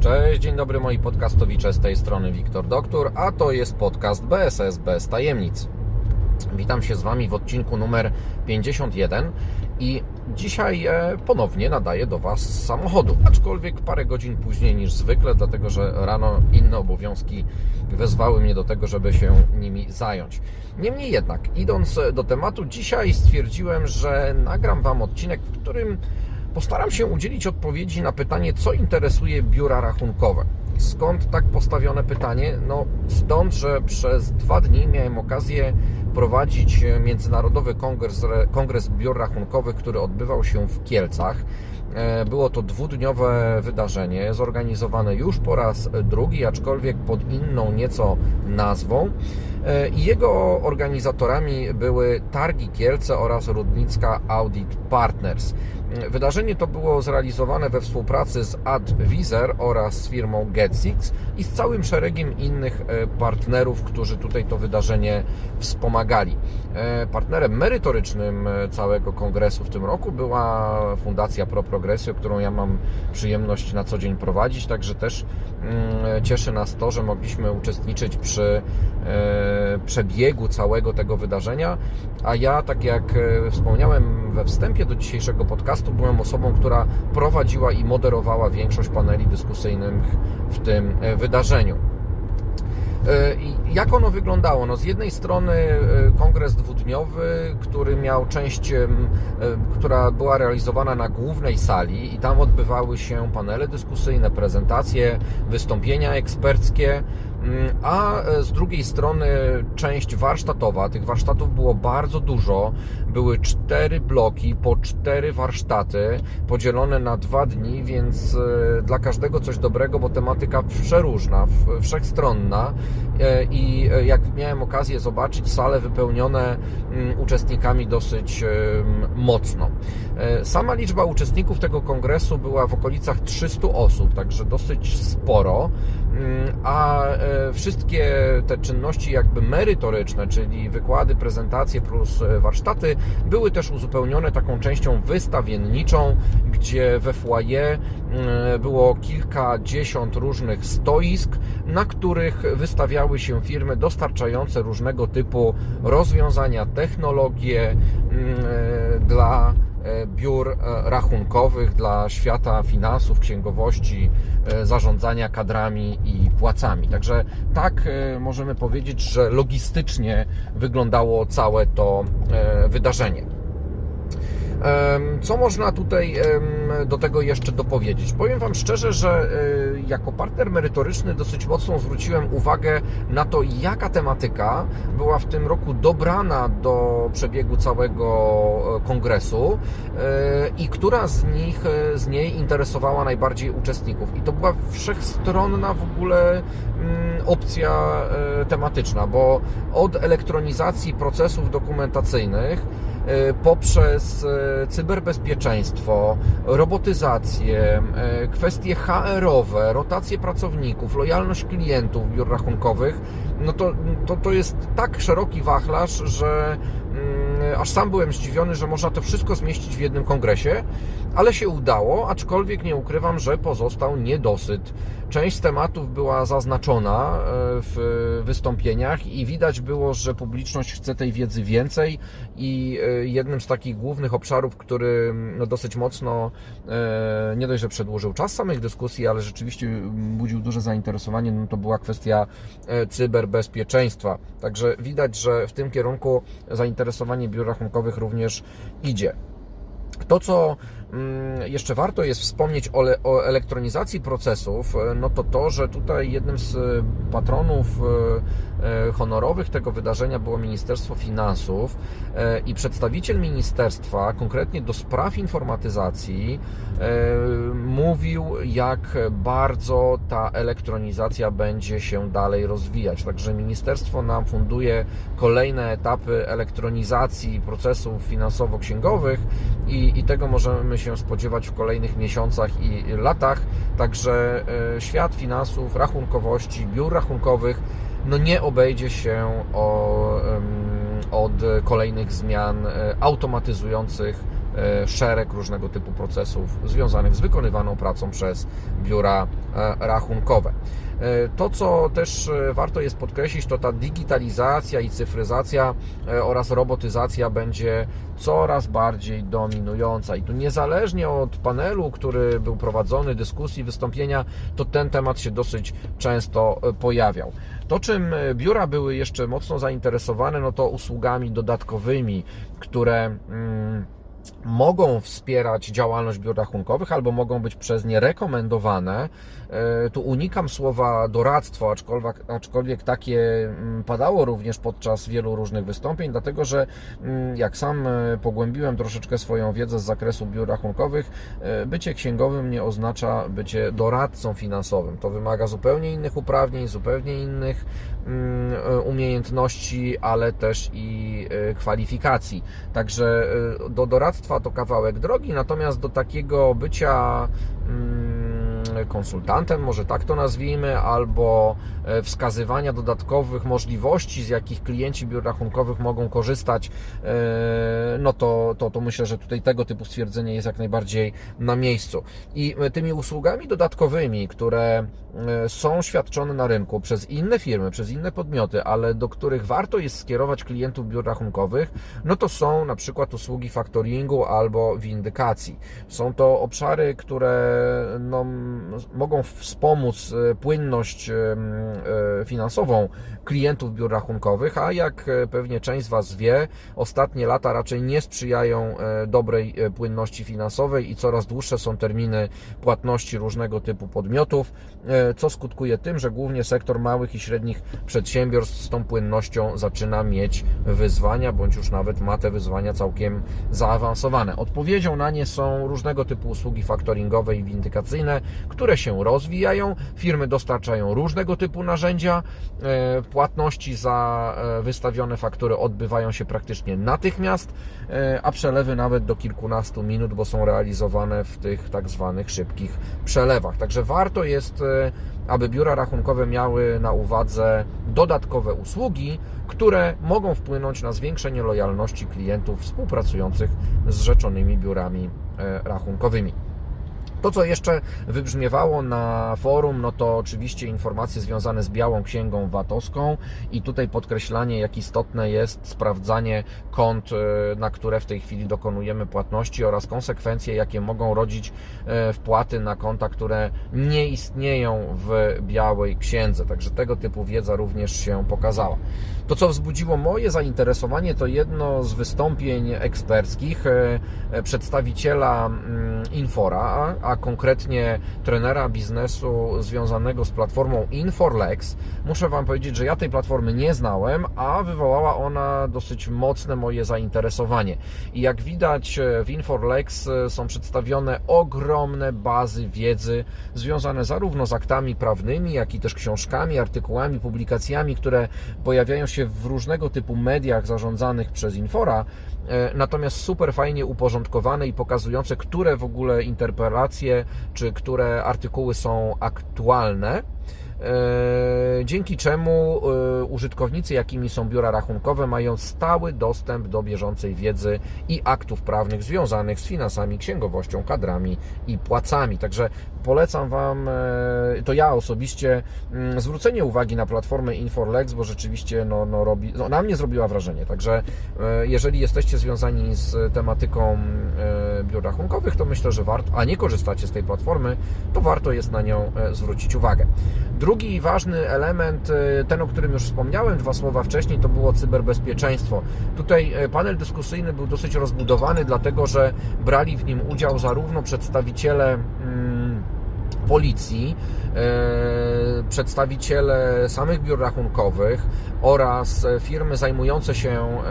Cześć, dzień dobry moi podcastowicze, z tej strony Wiktor Doktor, a to jest podcast BSS bez tajemnic. Witam się z Wami w odcinku numer 51 i dzisiaj e, ponownie nadaję do Was samochodu, aczkolwiek parę godzin później niż zwykle, dlatego że rano inne obowiązki wezwały mnie do tego, żeby się nimi zająć. Niemniej jednak, idąc do tematu, dzisiaj stwierdziłem, że nagram Wam odcinek, w którym Postaram się udzielić odpowiedzi na pytanie, co interesuje biura rachunkowe. Skąd tak postawione pytanie? No stąd, że przez dwa dni miałem okazję prowadzić Międzynarodowy Kongres, Kongres Biur Rachunkowych, który odbywał się w Kielcach. E, Było to dwudniowe wydarzenie, zorganizowane już po raz drugi, aczkolwiek pod inną nieco nazwą. E, jego organizatorami były Targi Kielce oraz Rudnicka Audit Partners. Wydarzenie to było zrealizowane we współpracy z AdViser oraz z firmą GetSix i z całym szeregiem innych e, partnerów, którzy tutaj to wydarzenie wspomagali. E, Partnerem merytorycznym e, całego kongresu w tym roku była Fundacja Pro Progressio, którą ja mam przyjemność na co dzień prowadzić, także też mm, cieszy nas to, że mogliśmy uczestniczyć przy przebiegu całego tego wydarzenia, a ja, tak jak wspomniałem we wstępie do dzisiejszego podcastu, byłem osobą, która prowadziła i moderowała większość paneli dyskusyjnych w tym wydarzeniu. Jak ono wyglądało? No z jednej strony kongres dwudniowy, który miał część, która była realizowana na głównej sali i tam odbywały się panele dyskusyjne, prezentacje, wystąpienia eksperckie, a z drugiej strony część warsztatowa. Tych warsztatów było bardzo dużo. Były cztery bloki po cztery warsztaty, podzielone na dwa dni, więc dla każdego coś dobrego, bo tematyka przeróżna, wszechstronna i jak miałem okazję zobaczyć, sale wypełnione uczestnikami dosyć mocno. Sama liczba uczestników tego kongresu była w okolicach 300 osób, także dosyć sporo, a wszystkie te czynności jakby merytoryczne, czyli wykłady, prezentacje plus warsztaty, były też uzupełnione taką częścią wystawienniczą, gdzie we foyer było kilkadziesiąt różnych stoisk, na których wystawiały się firmy dostarczające różnego typu rozwiązania, technologie dla biur rachunkowych, dla świata finansów, księgowości, zarządzania kadrami i płacami. Także tak możemy powiedzieć, że logistycznie wyglądało całe to wydarzenie. Co można tutaj do tego jeszcze dopowiedzieć? Powiem Wam szczerze, że jako partner merytoryczny dosyć mocno zwróciłem uwagę na to, jaka tematyka była w tym roku dobrana do przebiegu całego kongresu i która z nich, z niej interesowała najbardziej uczestników. I to była wszechstronna w ogóle opcja tematyczna, bo od elektronizacji procesów dokumentacyjnych poprzez cyberbezpieczeństwo, robotyzację, kwestie HR-owe, rotację pracowników, lojalność klientów biur rachunkowych, no to, to, to jest tak szeroki wachlarz, że aż sam byłem zdziwiony, że można to wszystko zmieścić w jednym kongresie, ale się udało, aczkolwiek nie ukrywam, że pozostał niedosyt. Część tematów była zaznaczona w wystąpieniach i widać było, że publiczność chce tej wiedzy więcej i jednym z takich głównych obszarów, który no dosyć mocno nie dość, że przedłużył czas samych dyskusji, ale rzeczywiście budził duże zainteresowanie, no to była kwestia cyberbezpieczeństwa. Także widać, że w tym kierunku zainteresowanie biur rachunkowych również idzie. To, co jeszcze warto jest wspomnieć o, o, elektronizacji procesów, no to to, że tutaj jednym z patronów honorowych tego wydarzenia było Ministerstwo Finansów i przedstawiciel ministerstwa, konkretnie do spraw informatyzacji, mówił, jak bardzo ta elektronizacja będzie się dalej rozwijać. Także ministerstwo nam funduje kolejne etapy elektronizacji procesów finansowo-księgowych i, i tego możemy się spodziewać w kolejnych miesiącach i latach. Także świat finansów, rachunkowości, biur rachunkowych no nie obejdzie się o, od kolejnych zmian automatyzujących szereg różnego typu procesów związanych z wykonywaną pracą przez biura e, rachunkowe. E, To, co też e, warto jest podkreślić, to ta digitalizacja i cyfryzacja e, oraz robotyzacja będzie coraz bardziej dominująca. I tu niezależnie od panelu, który był prowadzony, dyskusji, wystąpienia, to ten temat się dosyć często e, pojawiał. To, czym e, biura były jeszcze mocno zainteresowane, no to usługami dodatkowymi, które. Mm, mogą wspierać działalność biur rachunkowych albo mogą być przez nie rekomendowane. E, Tu unikam słowa doradztwo, aczkolwiek, aczkolwiek takie mm, padało również podczas wielu różnych wystąpień, dlatego że mm, jak sam e, pogłębiłem troszeczkę swoją wiedzę z zakresu biur rachunkowych, e, bycie księgowym nie oznacza bycie doradcą finansowym. To wymaga zupełnie innych uprawnień, zupełnie innych mm, umiejętności, ale też i e, kwalifikacji. Także e, do doradztwa to kawałek drogi, natomiast do takiego bycia mm, konsultantem, może tak to nazwijmy, albo e, wskazywania dodatkowych możliwości, z jakich klienci biur rachunkowych mogą korzystać, e, no to, to, to myślę, że tutaj tego typu stwierdzenie jest jak najbardziej na miejscu. I e, tymi usługami dodatkowymi, które są świadczone na rynku przez inne firmy, przez inne podmioty, ale do których warto jest skierować klientów biur rachunkowych, no to są na przykład usługi faktoringu albo windykacji. Są to obszary, które no, mogą wspomóc e, płynność e, e, finansową klientów biur rachunkowych, a jak pewnie część z Was wie, ostatnie lata raczej nie sprzyjają dobrej płynności finansowej i coraz dłuższe są terminy płatności różnego typu podmiotów, co skutkuje tym, że głównie sektor małych i średnich przedsiębiorstw z tą płynnością zaczyna mieć wyzwania, bądź już nawet ma te wyzwania całkiem zaawansowane. Odpowiedzią na nie są różnego typu usługi faktoringowe i windykacyjne, które się rozwijają. Firmy dostarczają różnego typu narzędzia. E, Płatności za e, wystawione faktury odbywają się praktycznie natychmiast, e, a przelewy nawet do kilkunastu minut, bo są realizowane w tych tak zwanych szybkich przelewach. Także warto jest, aby biura rachunkowe miały na uwadze dodatkowe usługi, które mogą wpłynąć na zwiększenie lojalności klientów współpracujących z rzeczonymi biurami rachunkowymi. To, co jeszcze wybrzmiewało na forum, no to oczywiście informacje związane z Białą Księgą VAT-owską i tutaj podkreślanie, jak istotne jest sprawdzanie kont, e, na które w tej chwili dokonujemy płatności oraz konsekwencje, jakie mogą rodzić e, wpłaty na konta, które nie istnieją w Białej Księdze. Także tego typu wiedza również się pokazała. To, co wzbudziło moje zainteresowanie, to jedno z wystąpień eksperckich e, przedstawiciela mm, Infora, a konkretnie trenera biznesu związanego z platformą Inforlex. Muszę Wam powiedzieć, że ja tej platformy nie znałem, a wywołała ona dosyć mocne moje zainteresowanie. I jak widać e, w Inforlex e, są przedstawione ogromne bazy wiedzy związane zarówno z aktami prawnymi, jak i też książkami, artykułami, publikacjami, które pojawiają się w różnego typu mediach zarządzanych przez Infora, e, natomiast super fajnie uporządkowane i pokazujące, które w ogóle interpelacje czy które artykuły są aktualne. E, Dzięki czemu e, użytkownicy, jakimi są biura rachunkowe, mają stały dostęp do bieżącej wiedzy i aktów prawnych związanych z finansami, księgowością, kadrami i płacami. Także polecam Wam, e, to ja osobiście, mm, zwrócenie uwagi na platformę Inforlex, bo rzeczywiście no, no, robi, no, na mnie zrobiła wrażenie. Także jeżeli jesteście związani z tematyką biur rachunkowych, to myślę, że warto, a nie korzystacie z tej platformy, to warto jest na nią e, zwrócić uwagę. Drugi ważny element, e, ten o którym już wspomniałem dwa słowa wcześniej, to było cyberbezpieczeństwo. Tutaj e, panel dyskusyjny był dosyć rozbudowany, dlatego że brali w nim udział zarówno przedstawiciele mm, policji, przedstawiciele samych biur rachunkowych oraz firmy zajmujące się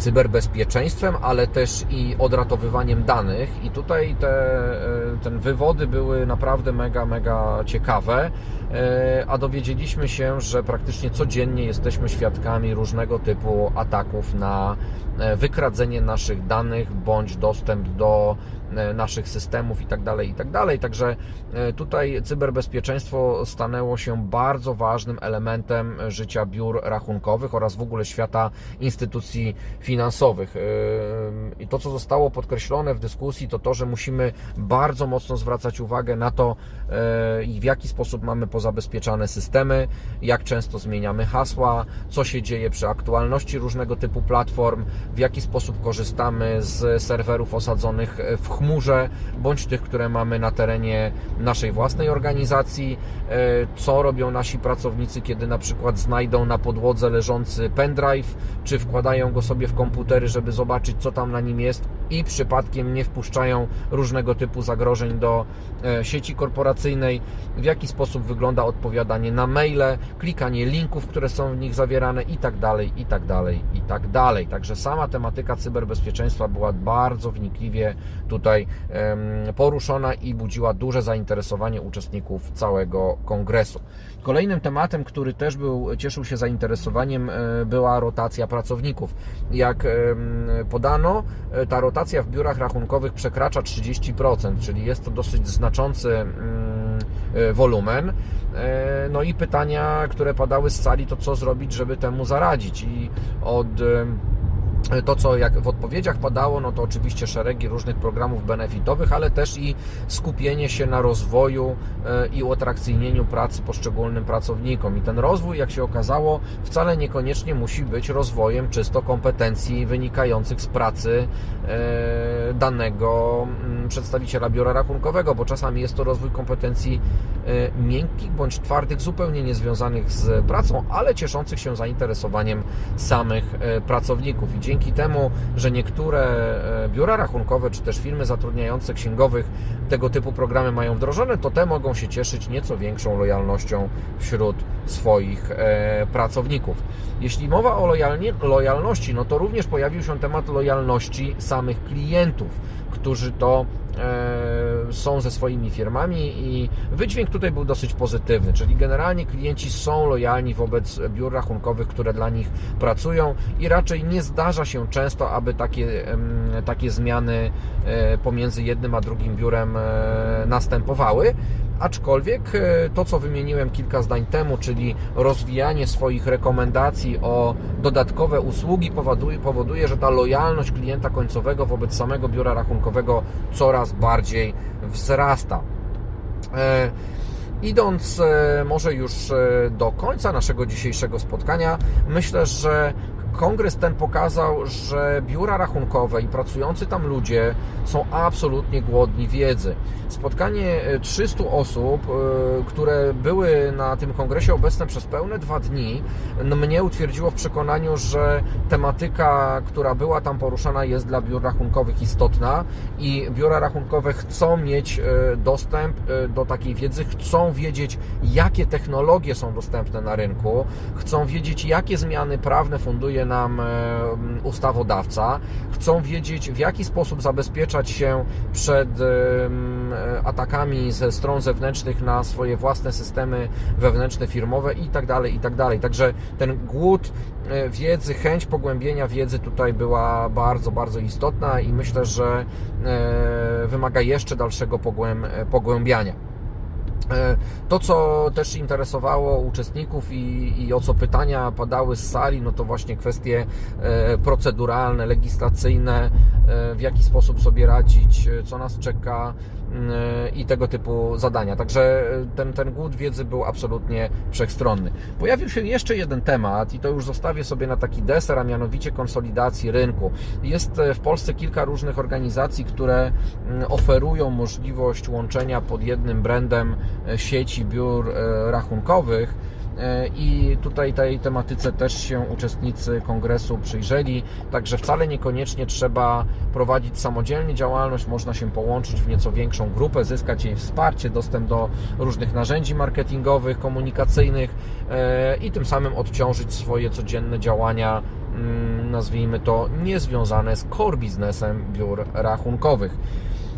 cyberbezpieczeństwem, ale też i odratowywaniem danych. I tutaj te, e, ten wywody były naprawdę mega, mega ciekawe, E, a dowiedzieliśmy się, że praktycznie codziennie jesteśmy świadkami różnego typu ataków na e, wykradzenie naszych danych bądź dostęp do naszych systemów i tak dalej, i tak. Także e, tutaj cyberbezpieczeństwo stanęło się bardzo ważnym elementem życia biur rachunkowych oraz w ogóle świata instytucji finansowych. E, I to, co zostało podkreślone w dyskusji, to to, że musimy bardzo mocno zwracać uwagę na to, e, w jaki sposób mamy pozabezpieczane systemy, jak często zmieniamy hasła, co się dzieje przy aktualności różnego typu platform, w jaki sposób korzystamy z serwerów osadzonych w chmurze, bądź tych, które mamy na terenie naszej własnej organizacji, e, co robią nasi pracownicy, kiedy na przykład znajdą na podłodze leżący pendrive, czy wkładają go sobie w komputery, żeby zobaczyć, co tam na nim jest i przypadkiem nie wpuszczają różnego typu zagrożeń do e, sieci korporacyjnej, w jaki sposób wygląda odpowiadanie na maile, klikanie linków, które są w nich zawierane i tak dalej, i tak dalej, i tak dalej. Także sama tematyka cyberbezpieczeństwa była bardzo wnikliwie tutaj em, poruszona i budziła duże zainteresowanie uczestników całego kongresu. Kolejnym tematem, który też był, cieszył się zainteresowaniem, e, była rotacja pracowników. Jak podano, e, ta rotacja w biurach rachunkowych przekracza 30%, czyli jest to dosyć znaczący mm, e, wolumen. No i pytania, które padały z sali, to co zrobić, żeby temu zaradzić. I od to, co jak w odpowiedziach padało, no to oczywiście szeregi różnych programów benefitowych, ale też i skupienie się na rozwoju e, i uatrakcyjnieniu pracy poszczególnym pracownikom. I ten rozwój, jak się okazało, wcale niekoniecznie musi być rozwojem czysto kompetencji wynikających z pracy e, danego mm, przedstawiciela biura rachunkowego, bo czasami jest to rozwój kompetencji e, miękkich bądź twardych, zupełnie niezwiązanych z pracą, ale cieszących się zainteresowaniem samych pracowników. I dzięki temu, że niektóre e, biura rachunkowe czy też firmy zatrudniające księgowych tego typu programy mają wdrożone, to te mogą się cieszyć nieco większą lojalnością wśród swoich e, pracowników. Jeśli mowa o lojalności, no to również pojawił się temat lojalności samych klientów, którzy to są ze swoimi firmami i wydźwięk tutaj był dosyć pozytywny, czyli generalnie klienci są lojalni wobec biur rachunkowych, które dla nich pracują i raczej nie zdarza się często, aby takie, takie zmiany e, pomiędzy jednym a drugim biurem e, następowały. Aczkolwiek e, to, co wymieniłem kilka zdań temu, czyli rozwijanie swoich rekomendacji o dodatkowe usługi, powoduje, powoduje, że ta lojalność klienta końcowego wobec samego biura rachunkowego coraz bardziej wzrasta. E, Idąc e, może już do końca naszego dzisiejszego spotkania, myślę, że kongres ten pokazał, że biura rachunkowe i pracujący tam ludzie są absolutnie głodni wiedzy. Spotkanie e, 300 osób, e, które były na tym kongresie obecne przez pełne dwa dni, mnie utwierdziło w przekonaniu, że tematyka, która była tam poruszana, jest dla biur rachunkowych istotna i biura rachunkowe chcą mieć e, dostęp e, do takiej wiedzy, chcą wiedzieć, jakie technologie są dostępne na rynku, chcą wiedzieć, jakie zmiany prawne funduje nam e, ustawodawca, chcą wiedzieć, w jaki sposób zabezpieczać się przed em, e, atakami ze stron zewnętrznych na swoje własne systemy wewnętrzne, firmowe i tak dalej, i tak. Także ten głód e, wiedzy, chęć pogłębienia wiedzy tutaj była bardzo, bardzo istotna i myślę, że e, wymaga jeszcze dalszego pogłęb- pogłębiania. E, To, co też interesowało uczestników i, i o co pytania padały z sali, no to właśnie kwestie e, proceduralne, legislacyjne, e, w jaki sposób sobie radzić, co nas czeka e, i tego typu zadania. Także ten, ten głód wiedzy był absolutnie wszechstronny. Pojawił się jeszcze jeden temat i to już zostawię sobie na taki deser, a mianowicie konsolidacji rynku. Jest w Polsce kilka różnych organizacji, które mm, oferują możliwość łączenia pod jednym brandem sieci biur e, rachunkowych. E, I tutaj tej tematyce też się uczestnicy kongresu przyjrzeli, także wcale niekoniecznie trzeba prowadzić samodzielnie działalność, można się połączyć w nieco większą grupę, zyskać jej wsparcie, dostęp do różnych narzędzi marketingowych, komunikacyjnych e, i tym samym odciążyć swoje codzienne działania, mm, nazwijmy to, niezwiązane z core biznesem biur rachunkowych.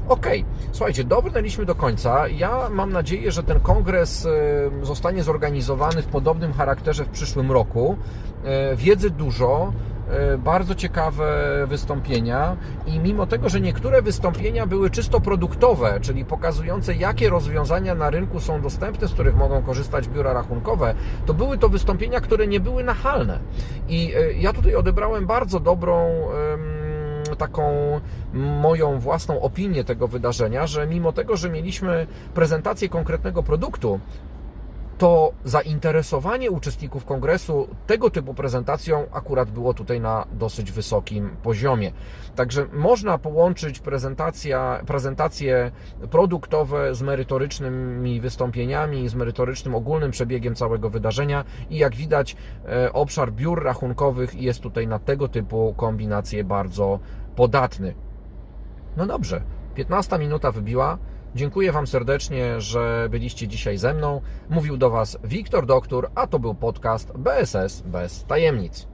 Okej, słuchajcie, dobrnęliśmy do końca. Ja mam nadzieję, że ten kongres e, zostanie zorganizowany w podobnym charakterze w przyszłym roku. E, Wiedzy dużo, e, bardzo ciekawe wystąpienia i mimo tego, że niektóre wystąpienia były czysto produktowe, czyli pokazujące jakie rozwiązania na rynku są dostępne, z których mogą korzystać biura rachunkowe, to były to wystąpienia, które nie były nachalne. I ja tutaj odebrałem bardzo dobrą taką moją własną opinię tego wydarzenia, że mimo tego, że mieliśmy prezentację konkretnego produktu, to zainteresowanie uczestników kongresu tego typu prezentacją akurat było tutaj na dosyć wysokim poziomie. Także można połączyć prezentacja, prezentacje produktowe z merytorycznymi wystąpieniami, z merytorycznym ogólnym przebiegiem całego wydarzenia i jak widać e, obszar biur rachunkowych jest tutaj na tego typu kombinacje bardzo podatny. No dobrze, 15 minuta wybiła. Dziękuję Wam serdecznie, że byliście dzisiaj ze mną. Mówił do Was Wiktor Doktor, a to był podcast BSS bez tajemnic.